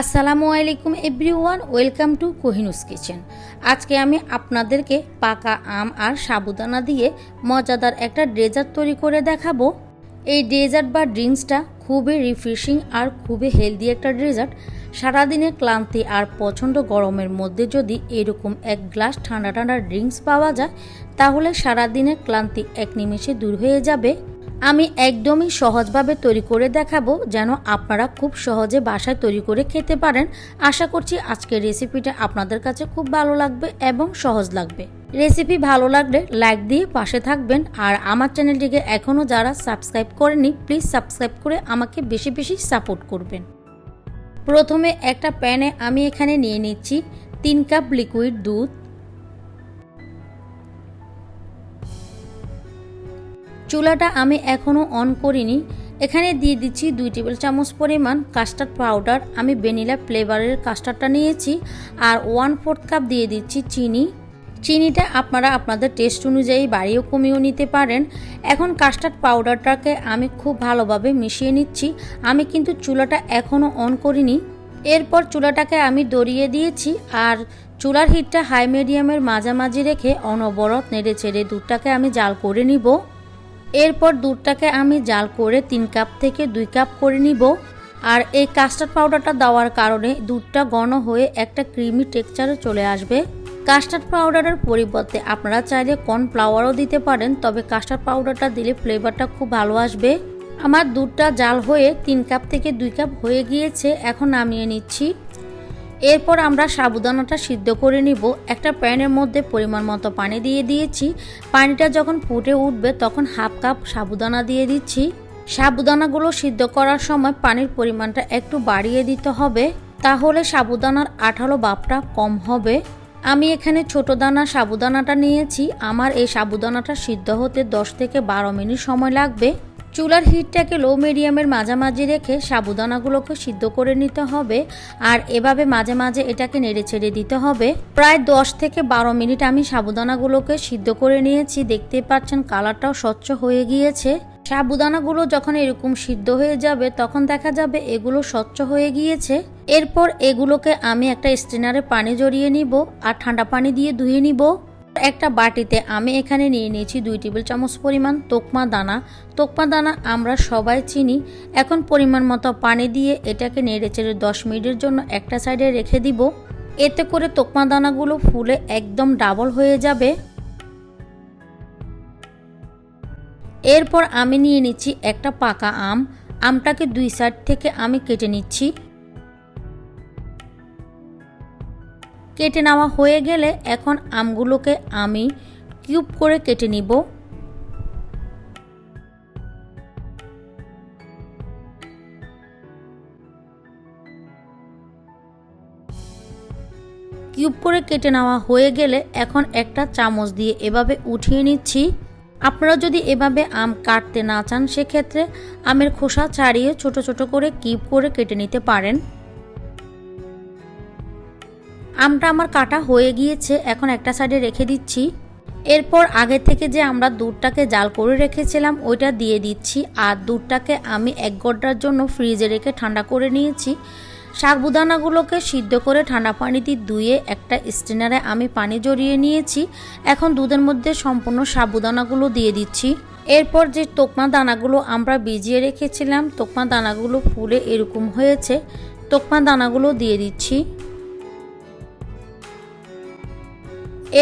আসসালামু আলাইকুম everyone, welcome to Kohinoor's kitchen. আজকে আমি আপনাদেরকে পাকা আম আর সাবুদানা দিয়ে মজাদার একটা ডেজার্ট তৈরি করে দেখাবো। এই ডেজার্ট বা ড্রিঙ্কসটা খুবই রিফ্রেশিং আর খুবই হেলদি একটা ডেজার্ট। সারাদিনের ক্লান্তি আর প্রচণ্ড গরমের মধ্যে যদি এরকম এক গ্লাস ঠান্ডা ঠান্ডা ড্রিঙ্কস পাওয়া যায়, তাহলে সারাদিনের ক্লান্তি এক নিমেষে দূর হয়ে যাবে। আমি একদমই সহজভাবে তৈরি করে দেখাবো যেন আপনারা খুব সহজে বাসায় তৈরি করে খেতে পারেন। আশা করছি আজকের রেসিপিটা আপনাদের কাছে খুব ভালো লাগবে এবং সহজ লাগবে। রেসিপি ভালো লাগলে লাইক দিয়ে পাশে থাকবেন আর আমার চ্যানেলটিকে এখনও যারা সাবস্ক্রাইব করেনি প্লিজ সাবস্ক্রাইব করে আমাকে বেশি বেশি সাপোর্ট করবেন। প্রথমে একটা প্যানে আমি এখানে নিয়ে নিচ্ছি তিন কাপ লিকুইড দুধ চুলাটা আমি এখনও অন করিনি। এখানে দিয়ে দিচ্ছি দুই টেবিল চামচ পরিমাণ কাস্টার্ড পাউডার আমি ভ্যানিলা ফ্লেভারের কাস্টার্ডটা নিয়েছি আর ওয়ান ফোর্থ কাপ দিয়ে দিচ্ছি চিনি। চিনিটা আপনারা আপনাদের টেস্ট অনুযায়ী বাড়িয়েও কমিয়েও নিতে পারেন। এখন কাস্টার্ড পাউডারটাকে আমি খুব ভালোভাবে মিশিয়ে নিচ্ছি। আমি কিন্তু চুলাটা এখনও অন করিনি। এরপর চুলাটাকে আমি দড়িয়ে দিয়েছি আর চুলার হিটটা হাই মিডিয়ামের মাঝামাঝি রেখে অনবরত নেড়ে ছেড়ে দুধটাকে আমি জাল করে নিব। এরপর দুধটাকে আমি জাল করে তিন কাপ থেকে দুই কাপ করে নিব। আর এই কাস্টার্ড পাউডারটা দেওয়ার কারণে দুধটা ঘন হয়ে একটা ক্রিমি টেক্সচারে চলে আসবে। কাস্টার্ড পাউডারের পরিবর্তে আপনারা চাইলে কর্নফ্লাওয়ারও দিতে পারেন, তবে কাস্টার্ড পাউডারটা দিলে ফ্লেভারটা খুব ভালো আসবে। আমার দুধটা জাল হয়ে তিন কাপ থেকে দুই কাপ হয়ে গিয়েছে, এখন নামিয়ে নিচ্ছি। এরপর আমরা সাবুদানাটা সিদ্ধ করে নিব। একটা প্যানের মধ্যে পরিমাণ মতো পানি দিয়ে দিয়েছি। পানিটা যখন ফুটে উঠবে, তখন হাফ কাপ সাবুদানা দিয়ে দিচ্ছি। সাবুদানাগুলো সিদ্ধ করার সময় পানির পরিমাণটা একটু বাড়িয়ে দিতে হবে, তাহলে সাবুদানার আঠালো বাপটা কম হবে। আমি এখানে ছোট দানা সাবুদানাটা নিয়েছি। আমার এই সাবুদানাটা সিদ্ধ হতে 10 থেকে বারো মিনিট সময় লাগবে। চুলার হিটটাকে লো মিডিয়ামের মাঝামাঝি রেখে সাবুদানাগুলোকে সিদ্ধ করে নিতে হবে আর এভাবে মাঝে মাঝে এটাকে নেড়ে ছেড়ে দিতে হবে। প্রায় দশ থেকে বারো মিনিট আমি সাবুদানাগুলোকে সিদ্ধ করে নিয়েছি। দেখতে পাচ্ছেন কালারটাও স্বচ্ছ হয়ে গিয়েছে। সাবুদানাগুলো যখন এরকম সিদ্ধ হয়ে যাবে, তখন দেখা যাবে এগুলো স্বচ্ছ হয়ে গিয়েছে। এরপর এগুলোকে আমি একটা স্ট্রেনারে পানি জড়িয়ে নিব আর ঠান্ডা পানি দিয়ে ধুয়ে নিব। একটা বাটিতে আমি এখানে নিয়ে নিয়েছি দুই টেবিল চামচ পরিমাণ তোকমা দানা। তোকমা দানা আমরা সবাই চিনি। এখন পরিমাণ মতো পানি দিয়ে এটাকে নেড়ে চেড়ে দশ মিনিটের জন্য একটা সাইডে রেখে দিব। এতে করে তোকমা দানাগুলো ফুলে একদম ডাবল হয়ে যাবে। এরপর আমি নিয়ে নিচ্ছি একটা পাকা আম। আমটাকে দুই সাইড থেকে আমি কেটে নিচ্ছি। কেটে নেওয়া হয়ে গেলে এখন আমগুলোকে আমি কিউব করে কেটে নিব। কিউব করে কেটে নেওয়া হয়ে গেলে এখন একটা চামচ দিয়ে এভাবে উঠিয়ে নিচ্ছি। আপনারা যদি এভাবে আম কাটতে না চান, সেক্ষেত্রে আমের খোসা ছাড়িয়ে ছোট ছোট করে কিউব করে কেটে নিতে পারেন। আমটা আমার কাটা হয়ে গিয়েছে, এখন একটা সাইডে রেখে দিচ্ছি। এরপর আগে থেকে যে আমরা দুধটাকে জাল করে রেখেছিলাম, ওইটা দিয়ে দিচ্ছি। আর দুধটাকে আমি এক ঘণ্টার জন্য ফ্রিজে রেখে ঠান্ডা করে নিয়েছি। সাবুদানাগুলোকে সিদ্ধ করে ঠান্ডা পানিতে ধুয়ে একটা স্টেনারে আমি পানি জড়িয়ে নিয়েছি। এখন দুধের মধ্যে সম্পূর্ণ সাবুদানাগুলো দিয়ে দিচ্ছি। এরপর যে তোকমা দানাগুলো আমরা ভিজিয়ে রেখেছিলাম, তোকমা দানাগুলো ফুলে এরকম হয়েছে। তোকমা দানাগুলো দিয়ে দিচ্ছি।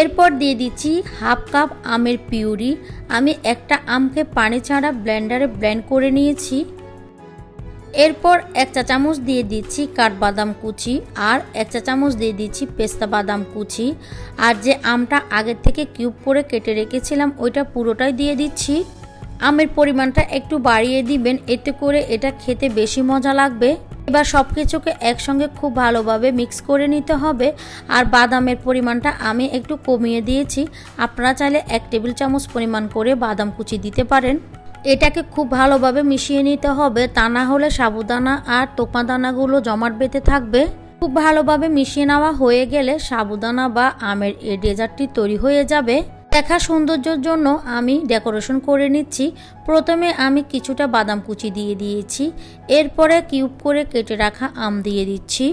এরপর দিয়ে দিচ্ছি হাফ কাপ আমের পিউরি। আমি একটা আমকে পানি ছাড়া ব্লেন্ডারে ব্লেন্ড করে নিয়েছি। এরপর এক চা চামচ দিয়ে দিচ্ছি কাঠবাদাম কুচি আর এক চা চামচ দিয়ে দিচ্ছি পেস্তা বাদাম কুচি। আর যে আমটা আগের থেকে কিউব করে কেটে রেখেছিলাম, ওইটা পুরোটাই দিয়ে দিচ্ছি। আমের পরিমাণটা একটু বাড়িয়ে দিবেন, এতে করে এটা খেতে বেশি মজা লাগবে। এবার সব কিছুকে একসঙ্গে খুব ভালোভাবে মিক্স করে নিতে হবে। আর বাদামের পরিমাণটা আমি একটু কমিয়ে দিয়েছি। আপনারা চাইলে এক টেবিল চামচ পরিমাণ করে বাদাম কুচি দিতে পারেন। এটাকে খুব ভালোভাবে মিশিয়ে নিতে হবে। তা না হলে সাবুদানা আর তোপা দানাগুলো জমাট বেঁধে থাকবে। খুব ভালোভাবে মিশিয়ে নেওয়া হয়ে গেলে সাবুদানা বা আমের এ ডেজার্টটি তৈরি হয়ে যাবে। দেখা সৌন্দর্যের জন্য আমি ডেকোরেশন করে নিচ্ছি। প্রথমে আমি কিছুটা বাদাম কুচি দিয়ে দিয়েছি। এরপরে কিউব করে কেটে রাখা আম দিয়ে দিচ্ছি।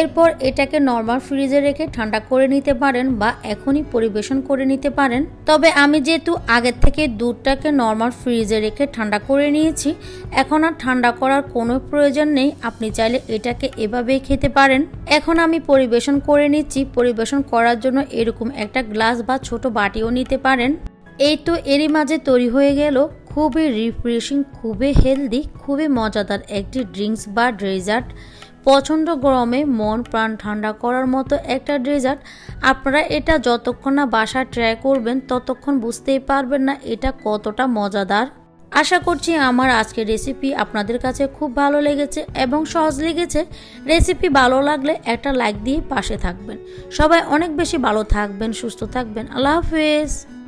এরপর এটাকে নর্মাল ফ্রিজে রেখে ঠান্ডা করে নিতে পারেন বা এখনই পরিবেশন করে নিতে পারেন। তবে আমি যেহেতু আগের থেকে দুধটাকে নর্মাল ফ্রিজে রেখে ঠান্ডা করে নিয়েছি, এখন আর ঠান্ডা করার কোনো প্রয়োজন নেই। আপনি চাইলে এটাকে এভাবেই খেতে পারেন। এখন আমি পরিবেশন করে নিচ্ছি। পরিবেশন করার জন্য এরকম একটা গ্লাস বা ছোট বাটিও নিতে পারেন। এই তো এরই মাঝে তৈরি হয়ে গেল খুবই রিফ্রেশিং খুবই হেলদি খুবই মজাদার একটি ড্রিঙ্কস বা ডেজার্ট প্রচণ্ড গরমে মন প্রাণ ঠান্ডা করার মতো একটা ডেজার্ট। আপনারা এটা যতক্ষণ না বাসায় ট্রাই করবেন, ততক্ষণ বুঝতেই পারবেন না এটা কতটা মজাদার। আশা করছি আমার আজকের রেসিপি আপনাদের কাছে খুব ভালো লেগেছে এবং সহজ লেগেছে। রেসিপি ভালো লাগলে একটা লাইক দিয়ে পাশে থাকবেন। সবাই অনেক বেশি ভালো থাকবেন, সুস্থ থাকবেন। আল্লাহ হাফেজ।